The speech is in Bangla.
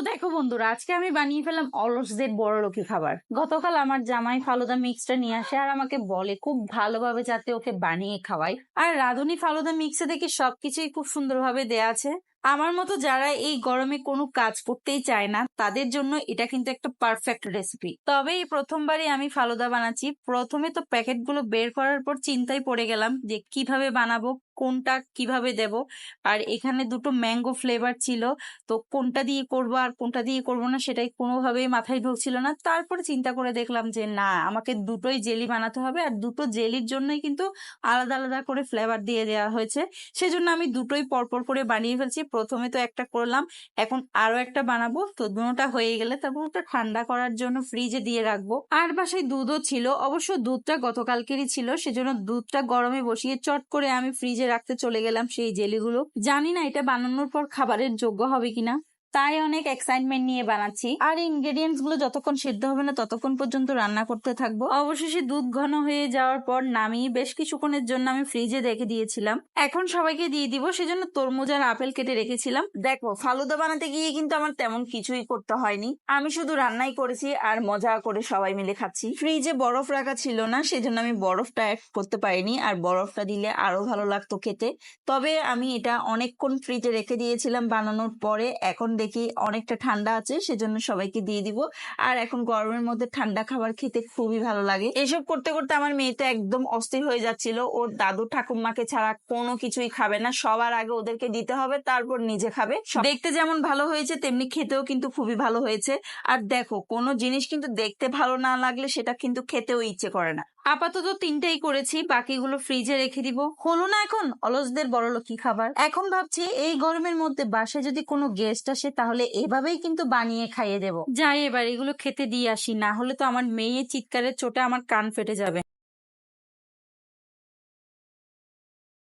দেখো বন্ধুরা, আজকে আমি বানিয়ে ফেলাম অলসদের বড় লোকি খাবার। গতকাল আমার জামাই ফালুদা মিক্সটা নিয়ে আসে আর আমাকে বলে খুব ভালোভাবে যাতে ওকে বানিয়ে খাওয়াই। আর রাধুনি ফালুদা মিক্সে দেখি সবকিছুই খুব সুন্দরভাবে দেয়া আছে। আমার মতো যারা এই গরমে কোনো কাজ করতেই চায় না, তাদের জন্য এটা কিন্তু একটা পারফেক্ট রেসিপি তবে এই প্রথমবারই আমি ফালুদা বানাচ্ছি। প্রথমে তো প্যাকেটগুলো বের করার পর চিন্তায় পড়ে গেলাম যে কীভাবে বানাবো, কোনটা কীভাবে দেব। আর এখানে দুটো ম্যাঙ্গো ফ্লেভার ছিল, তো কোনটা দিয়ে করব আর কোনটা দিয়ে করব না সেটাই কোনোভাবেই মাথায় ঢুকছিল না। তারপরে চিন্তা করে দেখলাম যে না, আমাকে দুটোই জেলি বানাতে হবে আর দুটো জেলির জন্যই কিন্তু আলাদা আলাদা করে ফ্লেভার দিয়ে দেওয়া হয়েছে। সেজন্য আমি দুটোই পরপর করে বানিয়ে ফেলছি। প্রথমে তো একটা করলাম, এখন আরও একটা বানাবো। তো দুটা হয়ে গেলে তারপর ওটা ঠান্ডা করার জন্য ফ্রিজে দিয়ে রাখব। আর বাসায় দুধও ছিল, অবশ্য দুধটা গতকালকেরই ছিল, সেজন্য দুধটা গরমে বসিয়ে চট করে আমি ফ্রিজে রাখতে চলে গেলাম সেই জেলিগুলো। জানি না এটা বানানোর পর খাবারের যোগ্য হবে কিনা। তাই অনেক এক্সাইটমেন্ট নিয়ে বানাচ্ছি। আর ইনগ্রেডিয়েন্টসগুলো যতক্ষণ সিদ্ধ হবে না ততক্ষণ পর্যন্ত রান্না করতে থাকব। অবশেষে দুধ ঘন হয়ে যাওয়ার পর নামিয়ে বেশ কিছুক্ষণের জন্য আমি ফ্রিজে রেখে দিয়েছিলাম। এখন সবাইকে দিয়ে দিব, সেজন্য তরমুজ আর আপেল কেটে রেখেছিলাম। দেখো, ফালুদা বানাতে গিয়ে কিন্তু আমার তেমন কিছুই করতে হয়নি। আমি শুধু রান্নাই করেছি আর মজা করে সবাই মিলে খাচ্ছি। ফ্রিজে বরফ রাখা ছিল না, সেজন্য আমি বরফটা অ্যাড করতে পারিনি। আর বরফটা দিলে আরও ভালো লাগতো খেতে। তবে আমি এটা অনেকক্ষণ ফ্রিজে রেখে দিয়েছিলাম বানানোর পরে, এখন দেখি অনেকটা ঠান্ডা আছে, সেজন্য সবাইকে দিয়ে দিব। আর এখন গরমের মধ্যে ঠান্ডা খাবার খেতে খুবই ভালো লাগে। এসব করতে করতে আমার মেয়ে তো একদম অস্থির হয়ে যাচ্ছিল। ওর দাদু ঠাকুমাকে ছাড়া কোনো কিছুই খাবে না। সবার আগে ওদেরকে দিতে হবে, তারপর নিজে খাবে। দেখতে যেমন ভালো হয়েছে, তেমনি খেতেও কিন্তু খুবই ভালো হয়েছে। আর দেখো, কোনো জিনিস কিন্তু দেখতে ভালো না লাগলে সেটা কিন্তু খেতেও ইচ্ছে করে না। আপাতত তিনটেই করেছি, বাকিগুলো ফ্রিজে রেখে দিব। হলো না এখন? অলসদের বড় লোকি খাবার। এখন ভাবছি এই গরমের মধ্যে বাসায় যদি কোনো গেস্ট আসে, তাহলে এভাবেই কিন্তু বানিয়ে খাইয়ে দেব। যাই এবার এগুলো খেতে দিয়ে আসি, না হলে তো আমার মেয়ে চিৎকারের চোটে আমার কান ফেটে যাবে।